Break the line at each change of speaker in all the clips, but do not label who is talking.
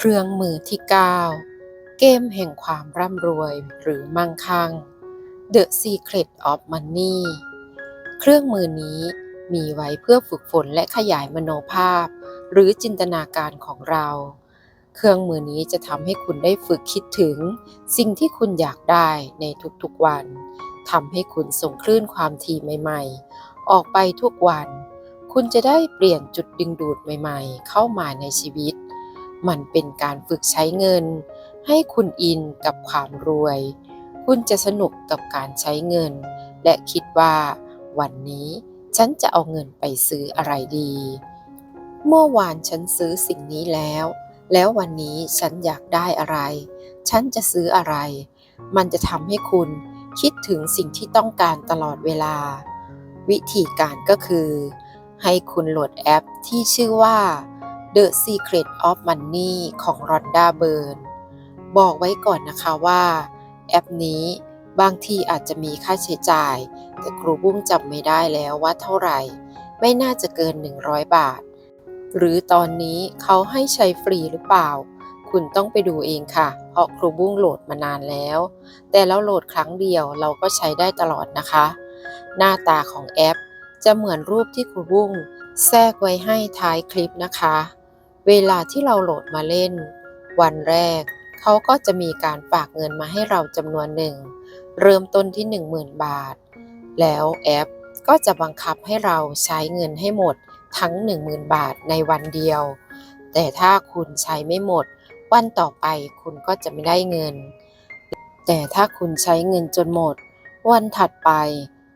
เครื่องมือที่ 9 เกมแห่งความร่ำรวยหรือมั่งคั่ง The Secret of Money เครื่องมือนี้มีไว้เพื่อฝึกฝนและขยายมโนภาพ หรือจินตนาการของเรา เครื่องมือนี้จะทำให้คุณได้ฝึกคิดถึง สิ่งที่คุณอยากได้ในทุกๆวันทำให้คุณส่งคลื่นความถี่ใหม่ ๆ ออกไปทุกวัน คุณจะได้เปลี่ยนจุดดึงดูดใหม่ ๆ เข้ามาในชีวิต มันเป็นการฝึกใช้เงิน ให้คุณอินกับความรวย คุณจะสนุกกับการใช้เงิน และคิดว่า วันนี้ฉันจะเอาเงินไปซื้ออะไรดี เมื่อวานฉันซื้อสิ่งนี้แล้ว แล้ววันนี้ฉันอยากได้อะไร ฉันจะซื้ออะไร มันจะทำให้คุณคิดถึงสิ่งที่ต้องการตลอดเวลา วิธีการก็คือ ให้คุณโหลดแอปที่ชื่อว่า The Secret of Money ของ Rhonda Byrne บอกไว้ก่อนนะคะว่า แอปนี้บางทีอาจจะมีค่าใช้จ่าย แต่ครูบุ้งจำไม่ได้แล้วว่าเท่าไหร่ ไม่น่าจะเกิน 100 บาท หรือตอนนี้เขาให้ใช้ฟรีหรือเปล่า คุณต้องไปดูเองค่ะ เพราะครูบุ้งโหลดมานานแล้ว แต่เราโหลดครั้งเดียวเราก็ใช้ได้ตลอดนะคะ หน้าตาของแอปจะเหมือนรูปที่ครูบุ้งแทรกไว้ให้ท้ายคลิปนะคะ เวลาที่เราโหลดมาเล่น วันแรก เขาก็จะมีการฝากเงินมาให้เราจำนวนหนึ่ง เริ่มต้นที่ 10,000 บาท แล้วแอปก็จะบังคับให้เราใช้เงินให้หมดทั้ง 10,000 บาทในวันเดียว แต่ถ้าคุณใช้ไม่หมด วันต่อไปคุณก็จะไม่ได้เงิน แต่ถ้าคุณใช้เงินจนหมด วันถัดไป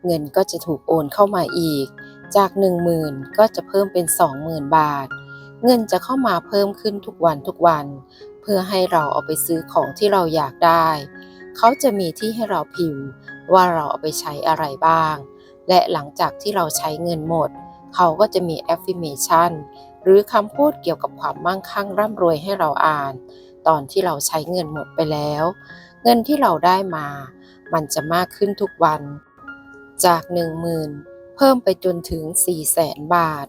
เงินก็จะถูกโอนเข้ามาอีก จาก 10,000 ก็จะเพิ่มเป็น 20,000 บาท เงินจะเข้ามาเพิ่มขึ้นทุกวันทุกวัน เพื่อให้เราเอาไปซื้อของที่เราอยากได้ เขาจะมีที่ให้เราพิมพ์ว่าเราเอาไปใช้อะไรบ้าง และหลังจากที่เราใช้เงินหมด เขาก็จะมี affirmation หรือคำพูดเกี่ยวกับความมั่งคั่งร่ำรวยให้เราอ่าน ตอนที่เราใช้เงินหมดไปแล้ว เงินที่เราได้มา มันจะมากขึ้นทุกวัน จาก 10,000 เพิ่มไปจนถึง 400,000บาท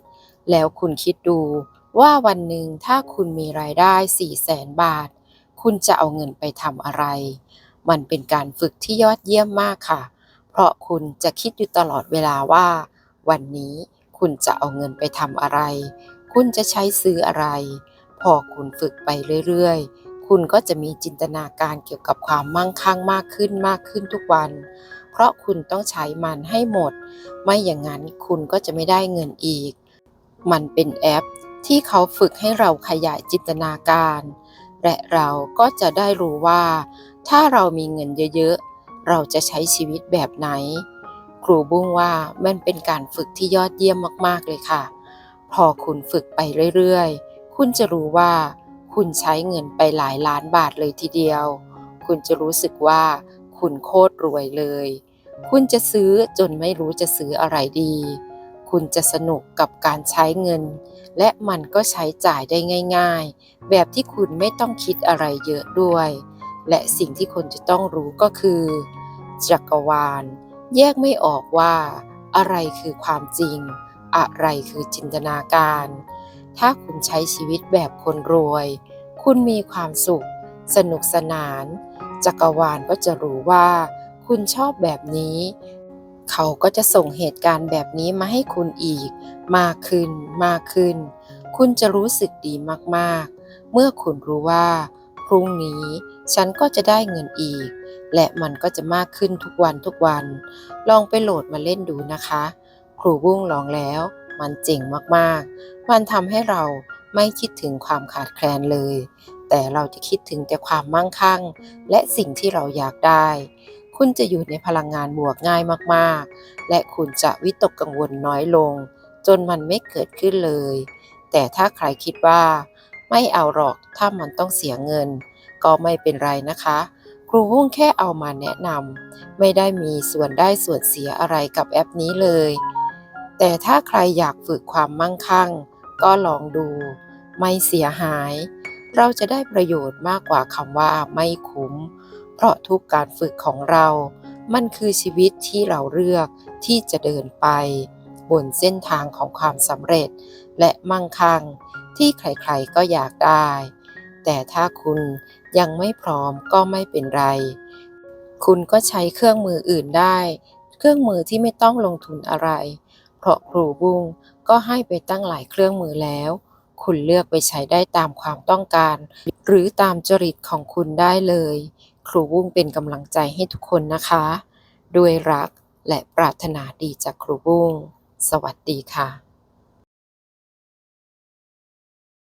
แล้วคุณคิดดู ว่าวันหนึ่งถ้าคุณมีรายได้400,000บาท คุณจะเอาเงินไปทำอะไร มันเป็นการฝึกที่ยอดเยี่ยมมากค่ะ เพราะคุณจะคิดอยู่ตลอดเวลาว่า วันนี้คุณจะเอาเงินไปทำอะไร คุณจะใช้ซื้ออะไร พอคุณฝึกไปเรื่อยๆ คุณก็จะมีจินตนาการเกี่ยวกับความมั่งคั่งมากขึ้นมากขึ้นทุกวัน เพราะคุณต้องใช้มันให้หมด ไม่อย่างนั้นคุณก็จะไม่ได้เงินอีก มันเป็นแอป ที่เขาฝึกให้เราขยายจินตนาการ และเราก็จะได้รู้ว่า ถ้าเรามีเงินเยอะๆ เราจะใช้ชีวิตแบบไหน ครูบุ้งว่ามันเป็นการฝึกที่ยอดเยี่ยมมากๆเลยค่ะ พอคุณฝึกไปเรื่อยๆ คุณจะรู้ว่า คุณใช้เงินไปหลายล้านบาทเลยทีเดียว คุณจะรู้สึกว่า คุณโคตรรวยเลย คุณจะซื้อจนไม่รู้จะซื้ออะไรดี คุณจะสนุกกับการใช้เงิน และมันก็ใช้จ่ายได้ง่าย ๆ แบบที่คุณไม่ต้องคิดอะไรเยอะด้วย และสิ่งที่คนจะต้องรู้ก็คือ จักรวาล แยกไม่ออกว่า อะไรคือความจริง อะไรคือจินตนาการ ถ้าคุณใช้ชีวิตแบบคนรวย คุณมีความสุข สนุกสนาน จักรวาลก็จะรู้ว่า คุณชอบแบบนี้ เขาก็จะส่งเหตุการณ์แบบนี้มาให้คุณอีก มากขึ้นมากขึ้น คุณจะรู้สึกดีมากๆ เมื่อคุณรู้ว่า พรุ่งนี้ฉันก็จะได้เงินอีก และมันก็จะมากขึ้นทุกวันทุกวัน ลองไปโหลดมาเล่นดูนะคะ ครูบุ้งลองแล้ว มันเจ๋งมากๆ มันทำให้เราไม่คิดถึงความขาดแคลนเลย แต่เราจะคิดถึงแต่ความมั่งคั่ง และสิ่งที่เราอยากได้ คุณจะอยู่ในพลังงานบวกง่ายมากๆ และคุณจะวิตกกังวลน้อยลง จนมันไม่เกิดขึ้นเลย แต่ถ้าใครคิดว่า ไม่เอาหรอกถ้ามันต้องเสียเงิน ก็ไม่เป็นไรนะคะ ครูวุ้งแค่เอามาแนะนำไม่ได้มีส่วนได้ส่วนเสียอะไรกับแอปนี้เลย แต่ถ้าใครอยากฝึกความมั่งคั่ง ก็ลองดู ไม่เสียหาย เราจะได้ประโยชน์มากกว่าคำว่าไม่คุ้ม เพราะทุกการฝึกของเรา มันคือชีวิตที่เราเลือกที่จะเดินไป บนเส้นทางของความสำเร็จ และมั่งคั่งที่ใครๆก็อยากได้ แต่ถ้าคุณยังไม่พร้อมก็ไม่เป็นไร คุณก็ใช้เครื่องมืออื่นได้ เครื่องมือที่ไม่ต้องลงทุนอะไร เพราะครูบุ้งก็ให้ไปตั้งหลายเครื่องมือแล้ว คุณเลือกไปใช้ได้ตามความต้องการ หรือตามจริตของคุณได้เลย ครูบุ้งเป็นกำลังใจให้ทุกคนนะคะ ด้วยรักและปรารถนาดีจากครูบุ้ง สวัสดีค่ะ